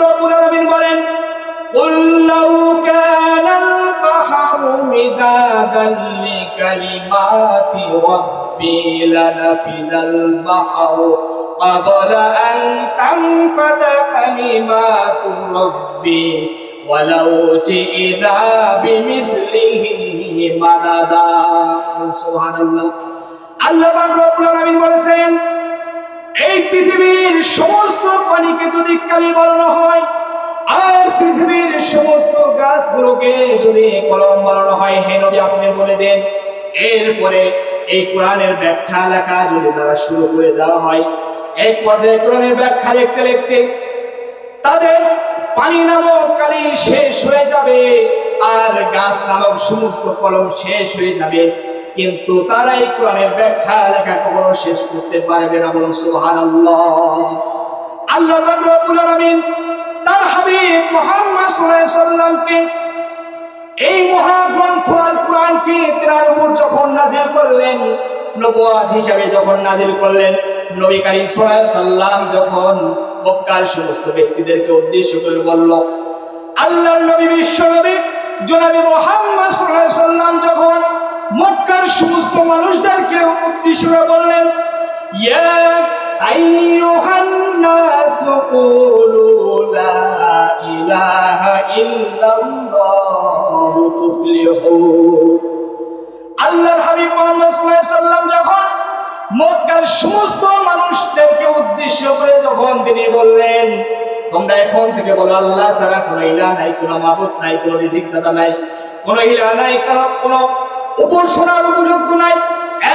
রব্বুল আলামিন বলেন قل لو كان البحر مدادا لكلمات ربي لنفد البحر قبل أن تنفد كلمات ربي ولو جئنا بمثله مددا سبحان الله আল্লাহ পাক রব্বুল আলামিন বলেছেন এই পৃথিবীর সমস্ত পানিকে যদি কালি বানানো হয়, আর পৃথিবীর সমস্ত গাছগুলোকে যদি কলম বানানো হয়, হে নবী আপনি বলে দেন, এরপরে এই কোরআনের ব্যাখ্যা লেখা যদি তারা শুরু করে দেওয়া হয়, এক পর্যায়ে কোরআনের ব্যাখ্যা লিখতে লিখতে তাদের পানি নামক কালি শেষ হয়ে যাবে, আর গাছ নামক সমস্ত কলম শেষ হয়ে যাবে। কিন্তু তারা এই কোরআনের ব্যাখ্যা লেখা কখনো শেষ করতে পারবে না বলুন সুবহানাল্লাহ। আল্লাহ রব্বুল তার হাবিব মুহাম্মদ সাল্লামকে এই মহাগ্রন্থ আল কোরআনকে তেনার উপর যখন নাজিল করলেন নবুয়াত হিসাবে যখন নাজিল করলেন, নবী করিম সাল্লাম যখন মক্কার সমস্ত ব্যক্তিদেরকে উদ্দেশ্য করে বলল, আল্লাহর নবী বিশ্ব নবী জনাবি মুহাম্মদ সাল্লাম যখন মক্কার সমস্ত মানুষদেরকে উদ্দেশ্য বললেন, ইয়া লা ইলাহা আল্লাহর যখন মক্কার সমস্ত মানুষদেরকে উদ্দেশ্য করে যখন তিনি বললেন, তোমরা এখন থেকে বলো, আল্লাহ ছাড়া কোনো ইলা নাই, কোনো মাবুদ নাই, কোনো রিজিক দাতা নাই, কোনো ইলা নাই, কোনো উপাসনার উপযুক্ত নাই।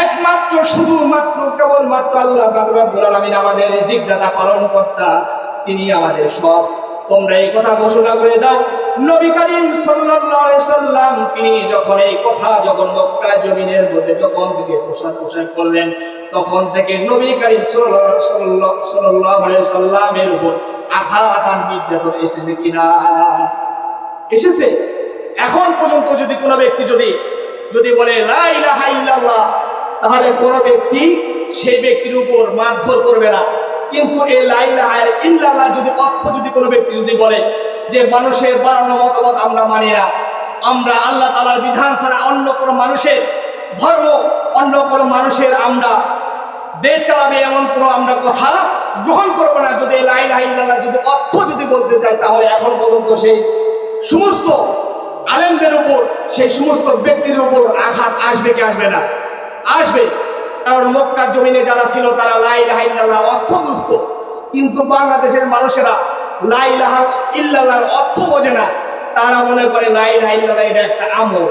একমাত্র, শুধুমাত্র, কেবলমাত্র আল্লাহ রব্বুল আলামিন আমাদের রিজিক দাতা পালন কর্তা তিনি আমাদের সব। তোমরা এই কথা ঘোষণা করে দাও। নবী করিম সাল্লাম, তিনি যখন এই কথা যখন মক্কা জমিনের মধ্যে যখন থেকে প্রসার প্রসার করলেন, তখন থেকে নবী করিম সাল্লামের উপর আঘাত আর নির্যাতন এসেছে কিনা? এসেছে। এখন পর্যন্ত যদি কোনো ব্যক্তি যদি যদি বলে তাহলে কোনো ব্যক্তি সেই ব্যক্তির উপর মারধর করবে না। কিন্তু এই লা ইলাহা ইল্লাল্লাহ যদি অর্থ যদি কোনো ব্যক্তি যদি বলে যে, মানুষের বানানো মতামত আমরা মানি না, আমরা আল্লাহ তাআলার বিধান ছাড়া অন্য কোনো মানুষের ধর্ম, অন্য কোনো মানুষের আমরা দেশ চালাবে এমন কোনো আমরা কথা গ্রহণ করব না। যদি লা ইলাহা ইল্লাল্লাহ যদি অর্থ যদি বলতে চাই তাহলে এখন পর্যন্ত সেই সমস্ত আলেমদের উপর, সেই সমস্ত ব্যক্তির উপর আঘাত আসবে কি আসবে না? আসবে। কারণ মক্কার জমিনে যারা ছিল, তারা লাই লাহাইল্লাহ অর্থ বুঝত কিন্তু বাংলাদেশের মানুষেরা লাই লাহা ইল্লাল্লাহর অর্থ বোঝে না। তারা মনে করে লাই লাহাইল্লাহ এটা একটা আমল।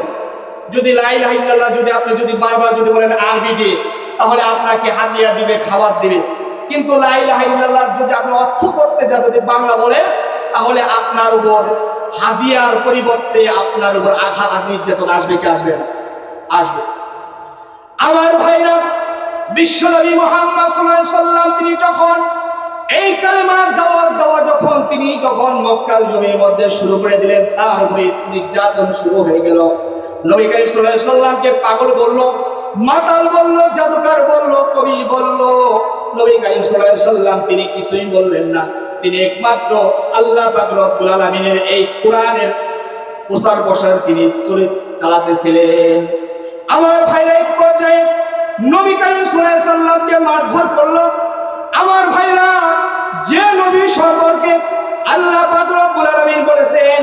যদি লাই লাহাইল্লাহ যদি আপনি যদি বারবার যদি বলেন আরবি দিয়ে তাহলে আপনাকে হাতিয়া দিবে, খাবার দিবে। কিন্তু লাই লাহাইল্লাহ যদি আপনি অর্থ করতে যান, যদি বাংলা বলেন, তাহলে আপনার উপর হাদিয়ার পরিবর্তে আপনার উপর আঘাত নির্যাতন আসবে কি আসবে না? আসবে। আমার ভাইরা বিশ্বনবী মোহাম্মদ সাল্লাম তিনি যখন এই কালেমার দাওয়াত দেওয়া যখন তিনি যখন মক্কার জমির মধ্যে শুরু করে দিলেন, তার উপরে নির্যাতন শুরু হয়ে গেল। নবী করিম আলাইহি সাল্লামকে পাগল বলল, মাতাল বলল, জাদুকর বলল, কবি বলল, নবী করিম আলাইহি সাল্লাম তিনি কিছুই বললেন না। তিনি একমাত্র আল্লাহ পাক রব্বুল আলামিনের এই কোরআনের প্রচার প্রসার তিনি চলে চালাতেছিলেন। আমার ভাইরা এক পর্যায়ে নবী করিম সাল্লামকে মারধর করল। আমার ভাইরা যে নবী সম্পর্কে আল্লাহ রব্বুল আলামিন বলেছেন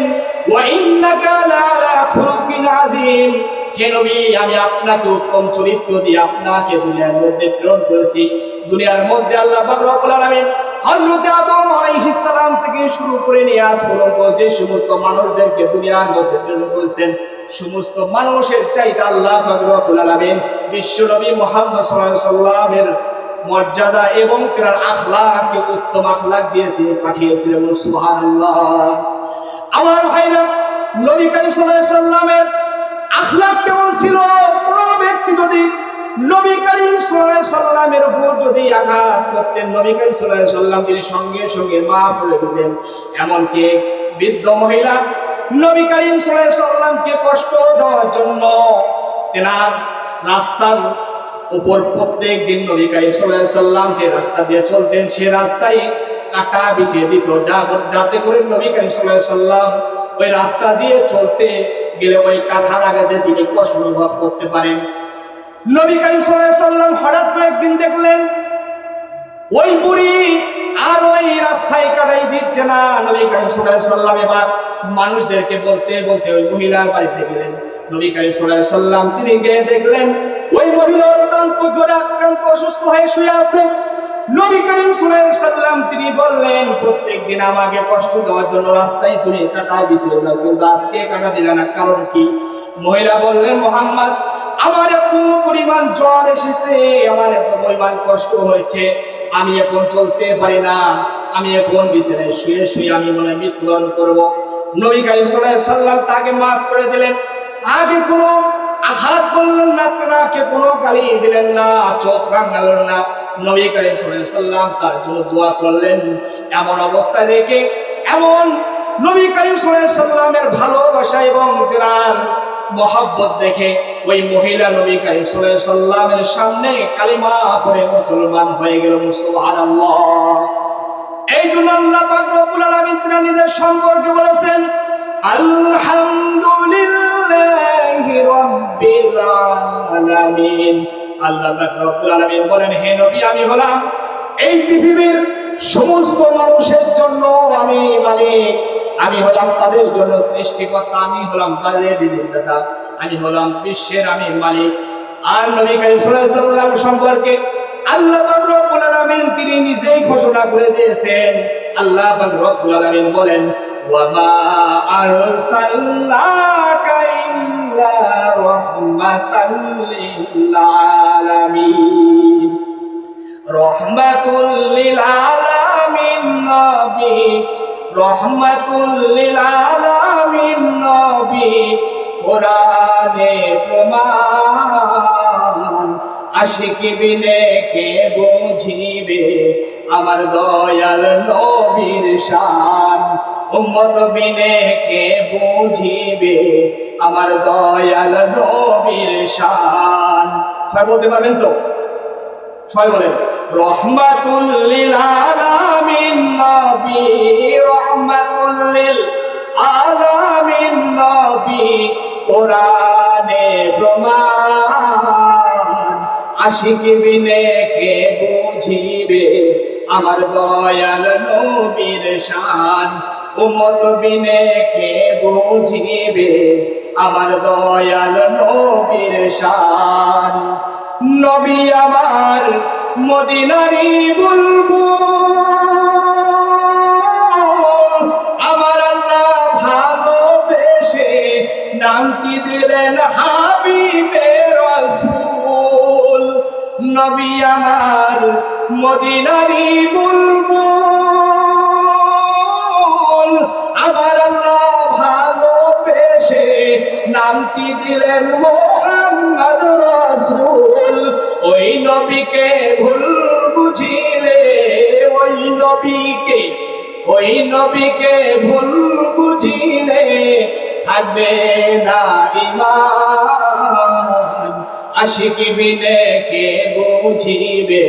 হে নবী, আমি আপনাকে উত্তম চরিত্র দিয়ে আপনাকে দুনিয়ার মধ্যে প্রেরণ করেছি। দুনিয়ার মধ্যে আল্লাহ রব্বুল আলামিন হযরত আদম আলাইহিস সালাম থেকে শুরু করে নিয়ে আজ পর্যন্ত যে সমস্ত মানুষদেরকে দুনিয়ার মধ্যে প্রেরণ করেছেন, সমস্ত মানুষের চাইতে আল্লাহ রব্বুল আলামিন বিশ্ব নবী মুহাম্মদ সাল্লাল্লাহু আলাইহি মর্যাদা এবং তার আখলাককে উত্তম আখলাক দিয়ে তিনি পাঠিয়েছিলেন। সুবহানাল্লাহ। আমার ভাইরা, নবী করিম সাল্লাল্লাহু আলাইহি সাল্লামের আখলাক কেমন ছিল? যদি আঘাত করতেন, নবী করিম আলাইহি সাল্লাম তিনি সঙ্গে সঙ্গে মাফ করে দিতেন। এমনকি বৃদ্ধ মহিলা নবী করিম আলাইহি সাল্লামকে কষ্ট দেওয়ার জন্য তেনার রাস্তার উপর প্রত্যেক দিন নবী করিম আলাইহি সাল্লাম যে রাস্তা দিয়ে চলতেন, সে রাস্তায় কাটা বিছিয়ে দিত। যা যাতে করে নবী করিম আলাইহি সাল্লাম ওই রাস্তা দিয়ে চলতে গেলে ওই কাঠার আঘাতে তিনি কষ্ট অনুভব করতে পারেন। নবী করিম সাল্লাম হঠাৎ করে একদিন দেখলেন ওই বুড়ি আর ওই রাস্তায় কাটাই দিচ্ছে না। নবী করিম সাল্লাম এবার মানুষদেরকে বলতে বলতে ওই মহিলার বাড়িতে গেলেন। নবী করিম সাল্লাম তিনি গিয়ে দেখলেন, ওই মহিলা অত্যন্ত জ্বরে আক্রান্ত, অসুস্থ হয়ে শুয়ে আছে। নবী করিম সাল্লাম তিনি বললেন প্রত্যেকদিন আমাকে কষ্ট দেওয়ার জন্য রাস্তায় তুমি কাটা বিছিয়ে দাও। কিন্তু আজকে কাটা দিলে না, কারণ কি? মহিলা বললেন, মোহাম্মদ, আমার এত পরিমাণ জ্বর এসেছে, আমার এত পরিমাণ কষ্ট হয়েছে। আমি এখন চলতে পারি না। আমি এখন বিছানায় শুয়ে শুয়ে আমি মনে মৃত্যুবরণ করব। নবী করিম সাল্লাম তাকে মাফ করে দিলেন। তাকে কোনো আঘাত করলেন না, তাকে কোনো গালি দিলেন না, চোখ রাঙালেন না। নবী করিম সাল্লাম তার জন্য দোয়া করলেন। এমন অবস্থায় দেখে এমন নবী করিম সাল্লাল্লাহু আলাইহি ভালোবাসা এবং তার মহাব্বত দেখে ওই মহিলা নবী করিম সাল্লামের সামনে কালিমা পড়ে মুসলমান হয়ে গেল। সুবহানাল্লাহ। এই জন্য আল্লাহ রব্বুল আলামিন নিজের সম্পর্কে বলেছেন, আলহামদুলিল্লাহি রাব্বিল আলামিন। আল্লাহ রব্বুল আলামিন বলেন, হে নবী, আমি হলাম এই পৃথিবীর সমস্ত মানুষের জন্য আমি মালিক। আমি হলাম তাদের জন্য সৃষ্টিকর্তা, আমি হলাম তাদের রিজিকদাতা আমি হলাম বিশ্বের আমি মালিক। আর নবী করিম সাল্লাম সম্পর্কে আল্লাহ রব্বুল আলামিন তিনি নিজেই ঘোষণা করে দিয়েছেন। আল্লাহ রব্বুল আলামিন বলেন, ওয়ামা আরসালনাকা ইল্লা রাহমাতাল লিল আলামিন। রহমাতুল লিল আলামিন নবী কে বুঝিবে আমার দয়াল নবীর শান? উম্মত বিনে কে বুঝিবে আমার দয়াল নবীর শান? সবাই বলতে পারবেন তো? সবাই বলেন রহমাতুল লিল আলামিন নবী। আশিক বিনে কে বুঝিবে, আমার দয়াল নবীর শান। উম্মত বিনে কে বুঝিবে, আমার দয়াল নবীর শান। নবী আমার মদিনারি বলব আমার আল্লাহ ভালোবেসে নাম কি দিলেন হাবিবে রসুল। নবী আমার মদিনারি বুলবুল। আমার আল্লাহ ভালোবেসে নামটি দিলেন মোহাম্মদ রসুল। ওই নবীকে ভুল বুঝিলে, ওই নবীকে ওই নবীকে ভুল বুঝিলে, থাকবে না ইমান। আশিক বিনে কে বুঝিবে?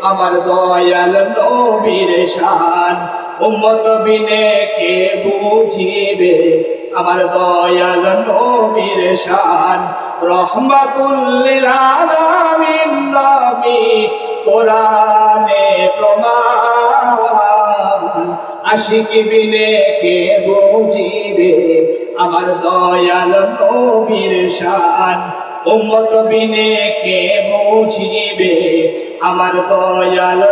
আমার দয়াল নবীর শান। উম্মত বিনে কে বুঝিবে? আমার দয়াল নবীর শান। রহমাতুল্লিল আলামিন নবী, কোরআনে প্রমাণ। আশিক বিনে কে বুঝিবে? আমার দয়াল নবীর শান। উম্মত বিনে কে বুঝিবে? আমার দয়াল